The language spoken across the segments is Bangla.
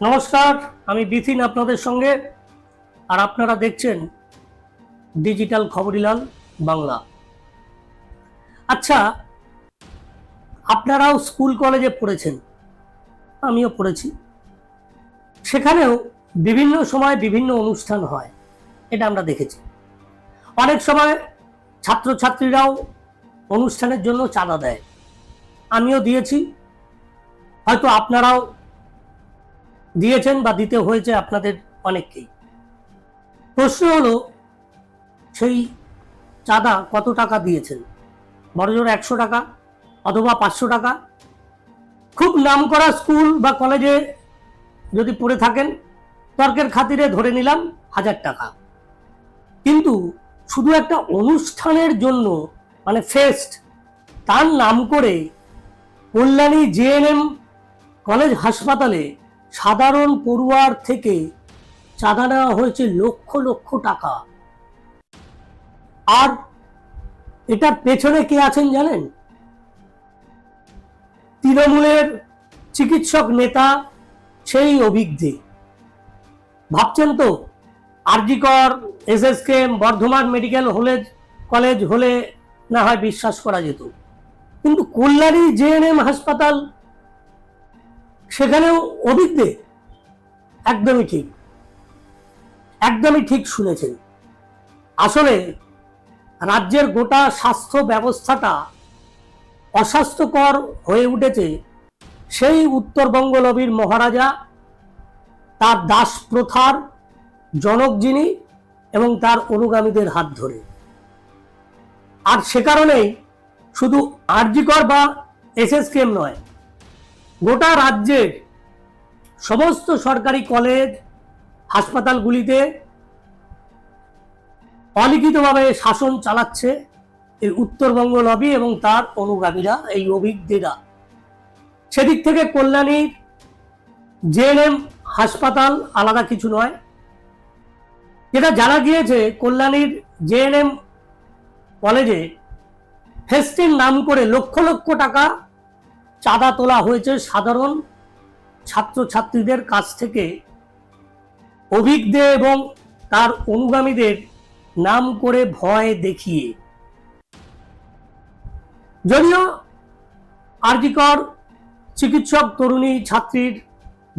নমস্কার, আমি বিথিন আপনাদের সঙ্গে, আর আপনারা দেখছেন ডিজিটাল খবরিলাল বাংলা। আচ্ছা আপনারাও স্কুল কলেজে পড়েছেন, আমিও পড়েছি। সেখানেও বিভিন্ন সময় বিভিন্ন অনুষ্ঠান হয়, এটা আমরা দেখেছি। অনেক সময় ছাত্রছাত্রীরাও অনুষ্ঠানের জন্য চাঁদা দেয়। আমিও দিয়েছি, হয়তো আপনারাও দিয়েছেন বা দিতে হয়েছে আপনাদের অনেককেই। প্রশ্ন হলো, সেই চাঁদা কত টাকা দিয়েছেন? বড়জোর একশো টাকা অথবা পাঁচশো টাকা? খুব নামকরা স্কুল বা কলেজে যদি পড়ে থাকেন, তর্কের খাতিরে ধরে নিলাম হাজার টাকা। কিন্তু শুধু একটা অনুষ্ঠানের জন্য মানে ফেস্ট, তার নাম করে কল্যাণী জেএনএম কলেজ হাসপাতালে সাধারণ পড়ুয়ার থেকে চাঁদা নেওয়া হয়েছে লক্ষ লক্ষ টাকা। আর এটার পেছনে কে আছেন জানেন? তৃণমূলের চিকিৎসক নেতা সেই অভিজ্ঞে। ভাবছেন তো, আরজিকর এসএসকে বর্ধমান মেডিকেল হলে কলেজ হলে না হয় বিশ্বাস করা যেত। কিন্তু কল্যাণী জেএনএম হাসপাতাল সেখানেও অভিজ্ঞে একদমই ঠিক একদমই ঠিক শুনেছেন। আসলে রাজ্যের গোটা স্বাস্থ্য ব্যবস্থাটা অস্বাস্থ্যকর হয়ে উঠেছে, সেই উত্তরবঙ্গ লবির মহারাজা, তার দাস প্রথার জনক যিনি এবং তার অনুগামীদের হাত ধরে। আর সে কারণেই শুধু আরজিকর বা এসএসকেএম নয় গোটা রাজ্যের সমস্ত সরকারি কলেজ, হাসপাতালগুলিতে অলিখিতভাবে শাসন চালাচ্ছে এই উত্তরবঙ্গ লবি এবং তার অনুগামীরা, এই অভিজ্ঞরা। সেদিক থেকে কল্যাণীর জেএনএম হাসপাতাল আলাদা কিছু নয়। যেটা জানা গিয়েছে, কল্যাণীর জেএনএম কলেজে ফেস্টিন নাম করে লক্ষ লক্ষ টাকা চাঁদা তোলা হয়েছে সাধারণ ছাত্রছাত্রীদের কাছ থেকে। অভিজ্ঞ এবং তার অনুগামীদের নাম করে ভয় দেখিয়ে। যদিও আরজিকর চিকিৎসক তরুণী ছাত্রীর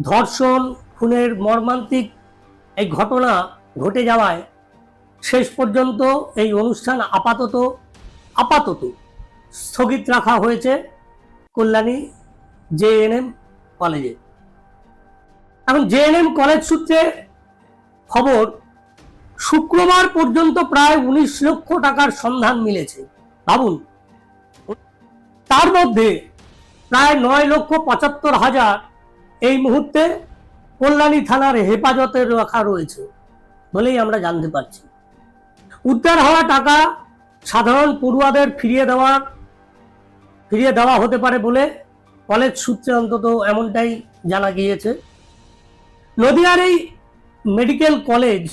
ধর্ষণ, খুনের মর্মান্তিক এই ঘটনা ঘটে যাওয়ায় শেষ পর্যন্ত এই অনুষ্ঠান আপাতত আপাতত স্থগিত রাখা হয়েছে। কল্যাণী জেএনএম কলেজে। এখন জেএনএম কলেজ সূত্রে খবর, শুক্রবার পর্যন্ত প্রায় উনিশ লক্ষ টাকার সন্ধান মিলেছে। ভাবুন, তার মধ্যে প্রায় নয় লক্ষ পঁচাত্তর হাজার এই মুহূর্তে কল্যাণী থানার হেফাজতে রাখা রয়েছে বলেই আমরা জানতে পারছি। উদ্ধার হওয়া টাকা সাধারণ পড়ুয়াদের ফিরিয়ে দেওয়ার ফিরিয়ে দেওয়া হতে পারে বলে কলেজ সূত্রে অন্তত এমনটাই জানা গিয়েছে। নদিয়ার এই মেডিকেল কলেজ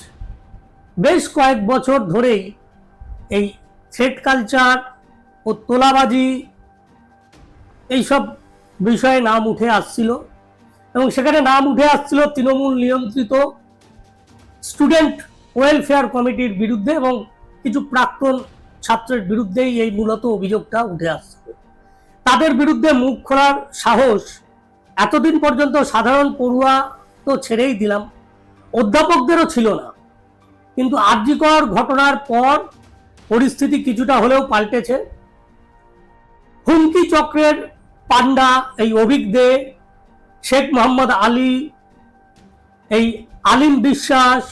বেশ কয়েক বছর ধরেই এই থ্রেড কালচার ও তোলাবাজি এইসব বিষয়ে নাম উঠে আসছিল এবং সেখানে নাম উঠে আসছিল তৃণমূল নিয়ন্ত্রিত স্টুডেন্ট ওয়েলফেয়ার কমিটির বিরুদ্ধে এবং কিছু প্রাক্তন ছাত্রের বিরুদ্ধেই এই মূলত অভিযোগটা উঠে আসছিল তাদের বিরুদ্ধে মুখ খোলার সাহস এতদিন পর্যন্ত সাধারণ পড়ুয়া তো ছেড়েই দিলাম। অধ্যাপকদেরও ছিল না। কিন্তু আর্যিকর ঘটনার পর পরিস্থিতি কিছুটা হলেও পাল্টেছে। হুমকি চক্রের পান্ডা এই অভিক দে, শেখ মোহাম্মদ আলী, এই আলিম বিশ্বাস,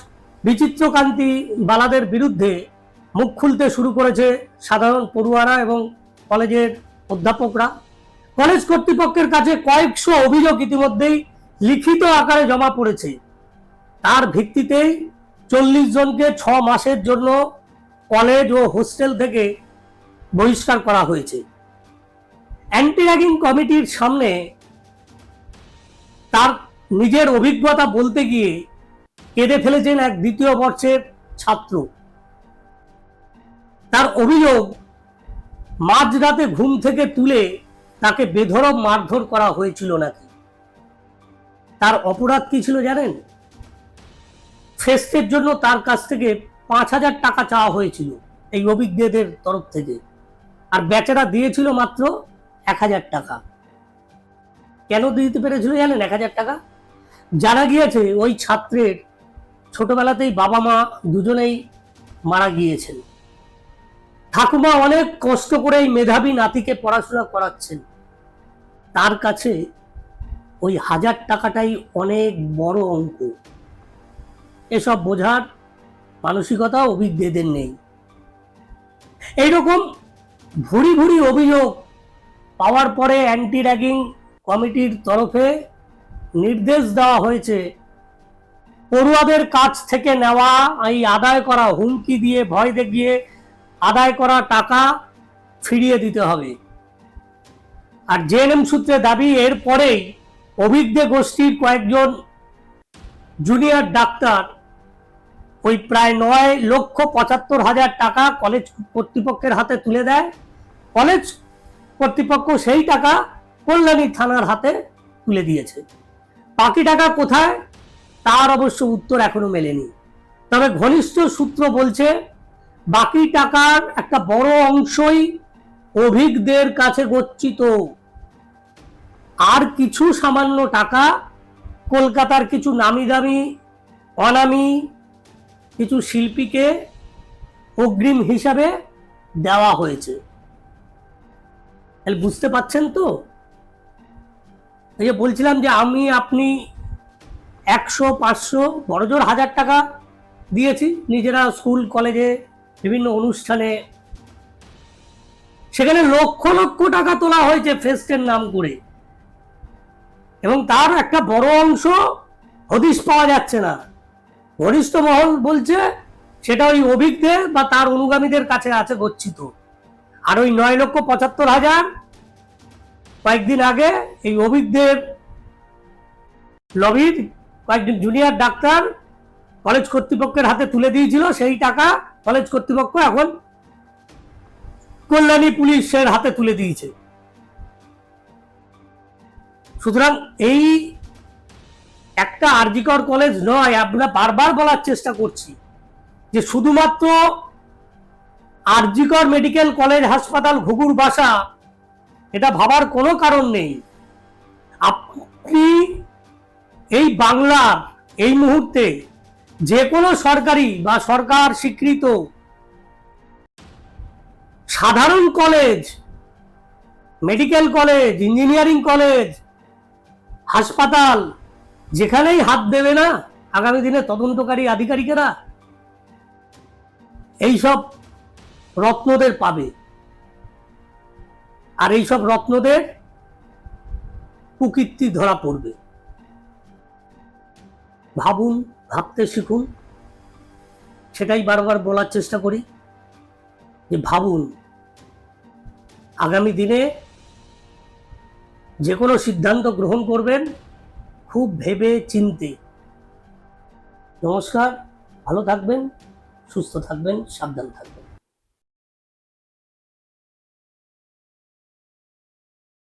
বিচিত্রকান্তি বালাদের বিরুদ্ধে মুখ খুলতে শুরু করেছে সাধারণ পড়ুয়ারা এবং কলেজের অধ্যাপকরা। কলেজ কর্তৃপক্ষের কাছে কয়েকশো অভিযোগ ইতিমধ্যেই লিখিত আকারে জমা পড়েছে। তার ভিত্তিতেই চল্লিশ জনকে ছ মাসের জন্য কলেজ ও হোস্টেল থেকে বহিষ্কার করা হয়েছে। অ্যান্টি র্যাগিং কমিটির সামনে তার নিজের অভিজ্ঞতা বলতে গিয়ে কেঁদে ফেলেছেন এক দ্বিতীয় বর্ষের ছাত্র। তার অভিযোগ মাঝরাতে ঘুম থেকে তুলে তাকে বেধড়ক মারধর করা হয়েছিল নাকি? তার অপরাধ কি ছিল জানেন? ফেস্টের জন্য তার কাছ থেকে পাঁচ হাজার টাকা চাওয়া হয়েছিল এই অভিজ্ঞদের তরফ থেকে। আর বেচারা দিয়েছিল মাত্র এক হাজার টাকা। কেন দিতে পেরেছিল জানেন এক হাজার টাকা? জানা গিয়েছে ওই ছাত্রের ছোটবেলাতেই বাবা মা দুজনেই মারা গিয়েছেন। ঠাকুমা অনেক কষ্ট করে এই মেধাবী নাতিকে পড়াশোনা করাচ্ছেন। তার কাছে ওই হাজার টাকাটাই অনেক বড় অঙ্ক। এসব বোঝার মানসিকতা অভিজ্ঞদের নেই। এইরকম ভুরি ভুরি অভিযোগ পাওয়ার পরে অ্যান্টি র্যাগিং কমিটির তরফে নির্দেশ দেওয়া হয়েছে। পড়ুয়াদের কাছ থেকে নেওয়া, এই আদায় করা হুমকি দিয়ে ভয় দেখিয়ে আদায় করা টাকা ফিরিয়ে দিতে হবে। আর জেএনএম সূত্রে দাবি এরপরেই অভিজ্ঞ গোষ্ঠীর কয়েকজন জুনিয়র ডাক্তার ওই প্রায় নয় লক্ষ পঁচাত্তর হাজার টাকা কলেজ কর্তৃপক্ষের হাতে তুলে দেয়। কলেজ কর্তৃপক্ষ সেই টাকা কল্যাণী থানার হাতে তুলে দিয়েছে। বাকি টাকা কোথায়? তার অবশ্য উত্তর এখনও মেলেনি। তবে ঘনিষ্ঠ সূত্র বলছে বাকি টাকার একটা বড় অংশই অভিজ্ঞদের কাছে গচ্ছিত। আর কিছু সামান্য টাকা, কলকাতার কিছু নামি দামি অনামি, কিছু শিল্পীকে অগ্রিম হিসাবে দেওয়া হয়েছে। তাহলে বুঝতে পাচ্ছেন তো? এই যে বলছিলাম যে আমি, আপনি একশো, পাঁচশো, বড়জোর হাজার টাকা দিয়েছি, নিজেরা স্কুল, কলেজে বিভিন্ন অনুষ্ঠানে। সেখানে লক্ষ লক্ষ টাকা তোলা হয়েছে ফেস্টের নাম করে। এবং তার একটা বড় অংশ হদিশ পাওয়া যাচ্ছে না। ঘনিষ্ঠ মহল বলছে, সেটা ওই অভিজ্ঞদের বা তার অনুগামীদের কাছে আছে গচ্ছিত। আর ওই নয় লক্ষ পঁচাত্তর হাজার কয়েকদিন আগে এই অভিজ্ঞদের লবির কয়েকজন জুনিয়র ডাক্তার কলেজ কর্তৃপক্ষের হাতে তুলে দিয়েছিল সেই টাকা কলেজ কর্তৃপক্ষ এখন কল্যাণী পুলিশের হাতে তুলে দিয়েছে। সুতরাং এই একটা আরজিকর কলেজ নয়, আমরা বারবার বলার চেষ্টা করছি যে শুধুমাত্র আরজিকর মেডিকেল কলেজ হাসপাতাল ঘুঘুর বাসা, এটা ভাবার কোনো কারণ নেই। আপনি এই বাংলার এই মুহূর্তে যে কোনো সরকারি বা সরকার স্বীকৃত। সাধারণ college, medical college, engineering college, হাসপাতাল, যেখানেই হাত দেবে না, আগামী দিনে তদন্তকারী আধিকারিকেরা এইসব রত্নদের পাবে। আর এইসব রত্নদের কুকীর্তি ধরা পড়বে। ভাবুন ভাবতে শিখুন। সেটাই বারবার বলার চেষ্টা করি যে ভাবুন, আগামী দিনে যে কোনো সিদ্ধান্ত গ্রহণ করবেন খুব ভেবে চিনতে। নমস্কার, ভালো থাকবেন, সুস্থ থাকবেন, সাবধান থাকবেন।